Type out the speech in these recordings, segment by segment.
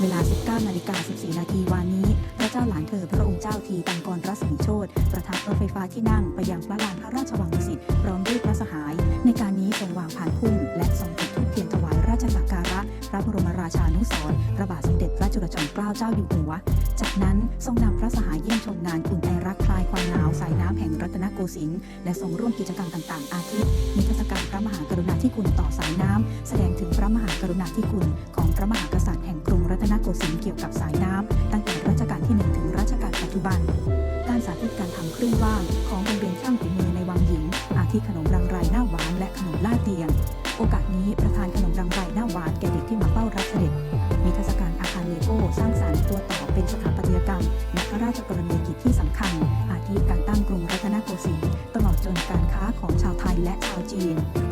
เวลา 19 นาฬิกา 14 นาทีวานนี้ พระเจ้าหลานเธอพระองค์เจ้าทีตังกรรัศมีโชตประทับรถไฟฟ้าที่นั่งไปยังพระลานพระราชวังดุสิตพร้อมด้วยพระสหาย ในการนี้ทรงวางผ่านพุ่มและทรงจุดธูปเทียนถวายราชสักการะ พระบรมราชานุสรพระบาทสมเด็จพระจุลจอมเกล้าเจ้าอยู่หัว จากนั้นทรงนำพระสหายเยี่ยมชมงานอุ่นไอรัก โกสินทร์และทรงร่วมกิจกรรมต่างๆ อาทินิทรรศการพระมหากรุณาธิคุณต่อสายน้ำแสดงถึงพระมหากรุณาธิคุณ ของพระมหากษัตริย์แห่งกรุงรัตนโกสินทร์เกี่ยวกับสายน้ำตั้งแต่รัชกาลที่ 1 ถึงรัชกาลปัจจุบัน การสาธิตการทำเครื่องว่างของโรงเรียนช่างฝีมือในวังหญิง อาทิขนมรังไรหน้าหวานและขนมล่าเตียง โอกาสนี้ประ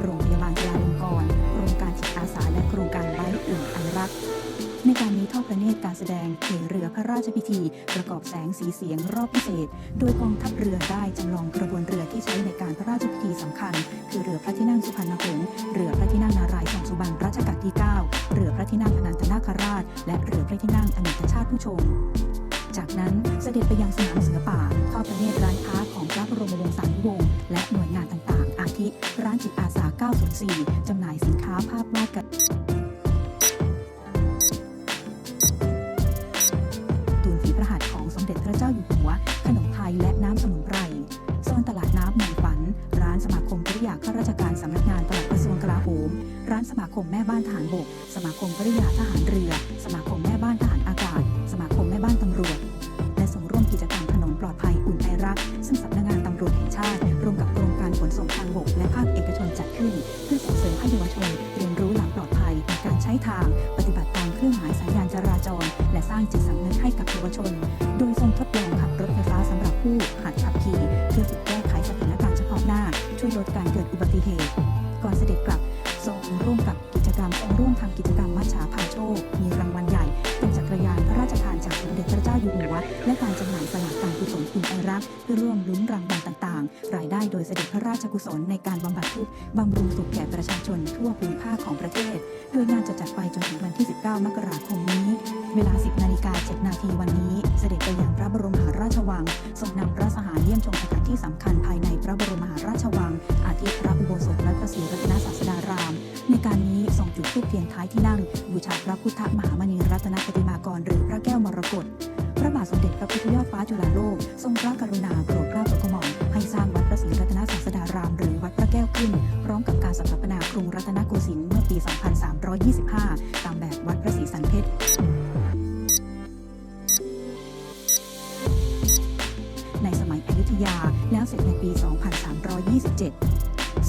โรงพยาบาลจุฬาลงกรณ์โครงการจิตอาสาและโครงการไร้อุ่นอันรักในการนี้ทอดพระเนตรการแสดงเหเรือพระราชพิธี ประกอบแสงสีเสียงรอบพิเศษ โดยกองทัพเรือได้จำลองกระบวนเรือที่ใช้ในการพระราชพิธีสำคัญ คือเรือพระที่นั่งสุพรรณหงษ์เรือพระที่นั่งนารายณ์ทรงสุบรรณรัชกาลที่ 9 เรือพระที่นั่งอนันตนาคราช และเรือพระที่นั่งอเนกชาติผู้ชมจากนั้นเสด็จไปยังสนามเสือป่าทอดพระเนตรร้านค้าของพระบรมวงศานุวงศ์ 4. จำหน่ายสินค้าภาพวาดกับตูนฝีประหัตของสมเด็จพระเจ้าอยู่หัว ขนมไทยและน้ำสมุนไพรโซนตลาดน้ำหมองฝัน ร้านสมาคมปริยาข้าราชการสำนักงานตลาดกระทรวงกลาโหม ร้านสมาคมแม่บ้านทหารบก สมาคมปริยาทหารเรือ สมาคมแม่บ้านทหารอากาศ สมาคมแม่บ้านตำรวจ และส่งร่วมกิจกรรมถนนปลอดภัยอุ่นไอรัก ซึ่งสัป ราจร และสร้างจิตสำนึกให้กับเยาวชน โดยทรงทดลองขับรถไฟฟ้าสำหรับผู้หัดขับขี่เพื่อฝึกแก้ไขสถานการณ์เฉพาะหน้า ช่วยลดการเกิดอุบัติเหตุ ก่อนเสด็จกลับทรงร่วมกับกิจกรรมทรงร่วมทำกิจกรรมมัชฉาพาโชค มีรางวัลใหญ่ เป็นจักรยานพระราชทานจากสมเด็จพระเจ้าอยู่หัวและการจำหน่ายสลากการกุศลอุ่นไอรักเพื่อร่วมลุ้นรางวัลต่างๆ รายได้โดยเสด็จพระราชกุศลในการบำบัดทุกข์บำรุงสุขแก่ประชาชนทั่วภูมิภาคของประเทศ โดยงานจะจัดไปจนถึงวันที่ 19 มกราคมนี้ เวลา 10 นาฬิกา 7 นาทีวันนี้ เสด็จไปยังพระบรมมหาราชวังทรงนำพระสหายเยี่ยมชมสถานที่สำคัญภายในพระบรมมหาราชวัง อาทิพระอุโบสถและพระศรีรัตนศาสดาราม ในการนี้ทรงจุดธูปเทียนท้ายที่นั่ง บูชาพระพุทธมหามณีรัตนปฏิ กับการสถาปนากรุงรัตนโกสินทร์เมื่อปี 2325 ตามแบบวัดพระศรีสันเพชรในสมัยอยุธยาแล้วเสร็จในปี 2327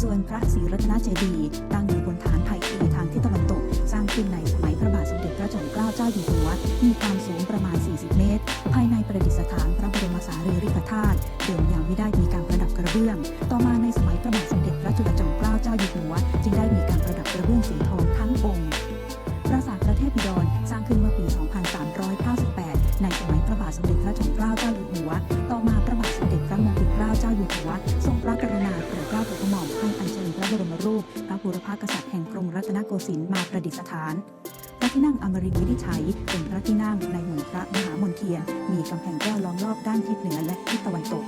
ส่วนพระศรีรัตนเจดีย์ตั้งอยู่บนฐานไผ่ตีทางทิศตะวันตก สร้างขึ้นในสมัยพระบาทสมเด็จพระจอมเกล้าเจ้าอยู่หัว มีความสูงประมาณ 40 เมตร ภายในประดิษฐานพระบรมสารีริกธาตุเดิมยังไม่ได้มีการประดับกระเบื้อง ต่อมาในสมัยพระบาทสมเด็จพระจุลจอม ในสมัยพระบาทสมเด็จพระจอมเกล้าเจ้าอยู่หัว ต่อมาพระบาทสมเด็จพระมงกุฎเกล้าเจ้าอยู่หัว ทรงพระกรุณาโปรดเกล้าโปรดกระหม่อมให้อัญเชิญพระบรมรูป พระบูรพากษัตริย์แห่งกรุงรัตนโกสินทร์มาประดิษฐาน พระที่นั่งอมรินทร์วินิจฉัยเป็นพระที่นั่งในหมู่พระมหามนเทียน มีกำแพงแก้วล้อมรอบด้านทิศเหนือและทิศตะวันตก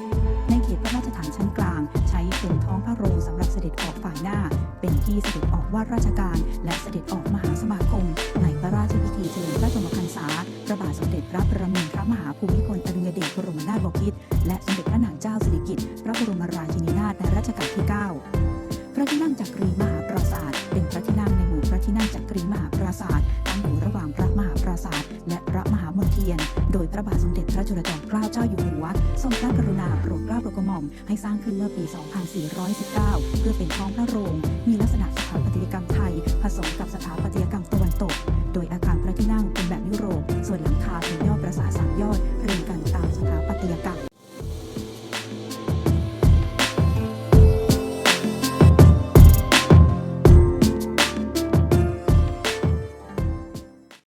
ในเขตพระราชฐานชั้นกลาง ใช้เป็นท้องพระโรงสำหรับเสด็จออกฝ่ายหน้า เป็นที่เสด็จออกว่าราชการ และเสด็จออกมหา ระที่นั่งจักรีมหาปราสาท เป็นพระที่นั่งในหมู่พระที่นั่งจักรีมหาปราสาทตั้งอยู่ระหว่างพระมหาปราสาท และพระมหามนเทียน โดยพระบาทสมเด็จพระจุลจอมเกล้าเจ้าอยู่หัวทรงพระกรุณาโปรดเกล้าโปรดกระหม่อมให้สร้างขึ้นเมื่อปี 2419 เพื่อเป็นท้องพระโรง มีลักษณะสถาปัตยกรรมไทยผสม